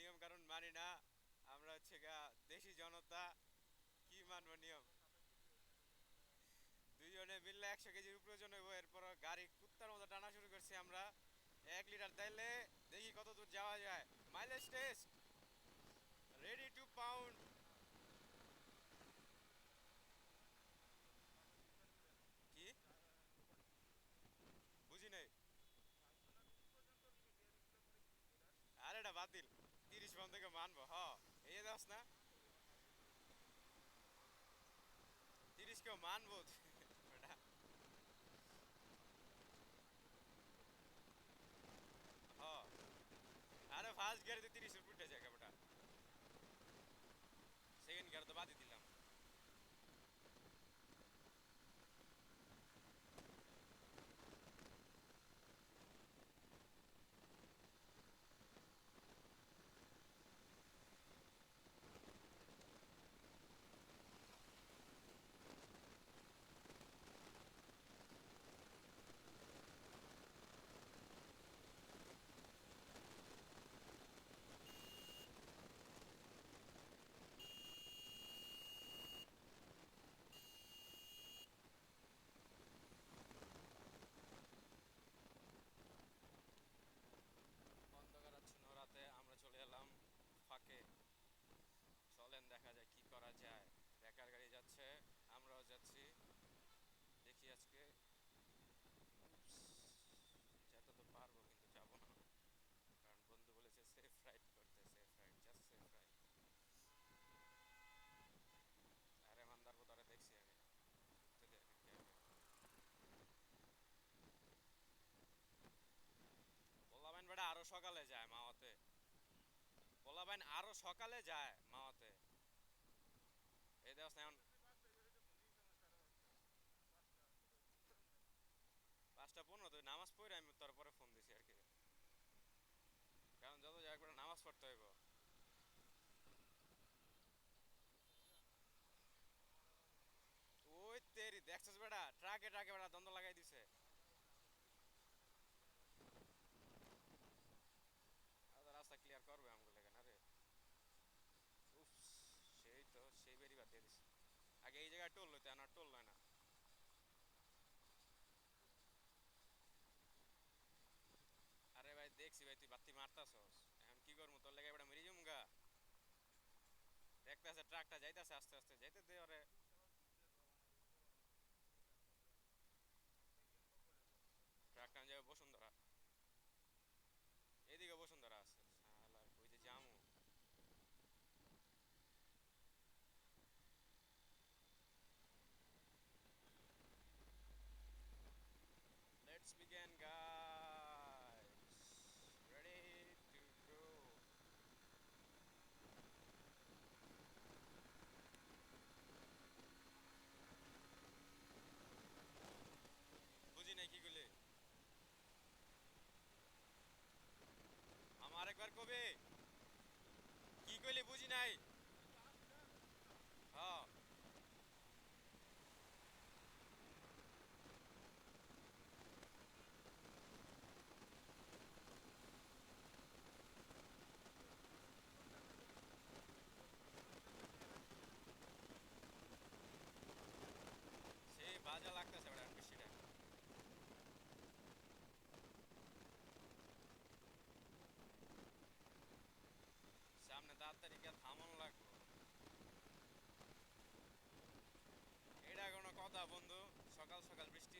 নিয়ম কানুন মানি না। আমরা হচ্ছে গা দেশি জনতা, কি মানবো নিয়ম? দুইজনে মিললে একশো কেজির উপরে হইব এরপর গাড়ি কুত্তার মতো টানা শুরু করছি আমরা। এক লিটার তাইলে দেখি কত দূর যাওয়া যায়। Mileage test ready to pound কি? বুঝি নাই। আরে এটা বাতিল। তিরিশ থেকে মানবো, হ। এই দাস না? তিরিশ কেউ মানবো। হ। আরে ফার্স্ট গিয়ারে তো তিরিশ যাচ্ছে আমরাও যাচ্ছি। দেখি আজকে। যেতে তো পারব, কিন্তু যাব না। কারণ বন্ধু বলেছে সেফ রাইড করতে safe ride just safe ride আরে মান্দার বোধহয় দেখছি আমি। পোলাবাইন বেটা আরও সকালে যায় মাওয়াতে। পোলাবাইন আরও সকালে যায় মাওয়াতে। এই দেওয়া এখন পাঁচটা পনেরো নামাজ পড়ে আমি তারপরে ফোন দিছি আর কি। কারণ যত নামাজ পড়তে হইব। ওই তেরি, দেখছিস বেটা? ট্রাকে ট্রাকে বেটা দ্বন্দ্ব লাগাই দিছে। রাস্তা ক্লিয়ার করবে আরে। উফ, সেই তো, সেই বেরি বাদ দিয়ে দিছে। আগে এই জায়গায় টোল হইতে না, টোল হয় না আরে ভাই দেখছি ভাই, তুই বাতি মারতাছস। এখন কি করব? তোর লেগে এবার মেরে যাব গা। ট্রাকটা যাইতাছে আস্তে আস্তে। যাইতে দে ওরে। ট্রাকটা যাবে বসুন্ধরা। এদিকে বসুন্ধরা আছে। ওই যে জামু লেটস বিগিন সকাল সকাল বৃষ্টি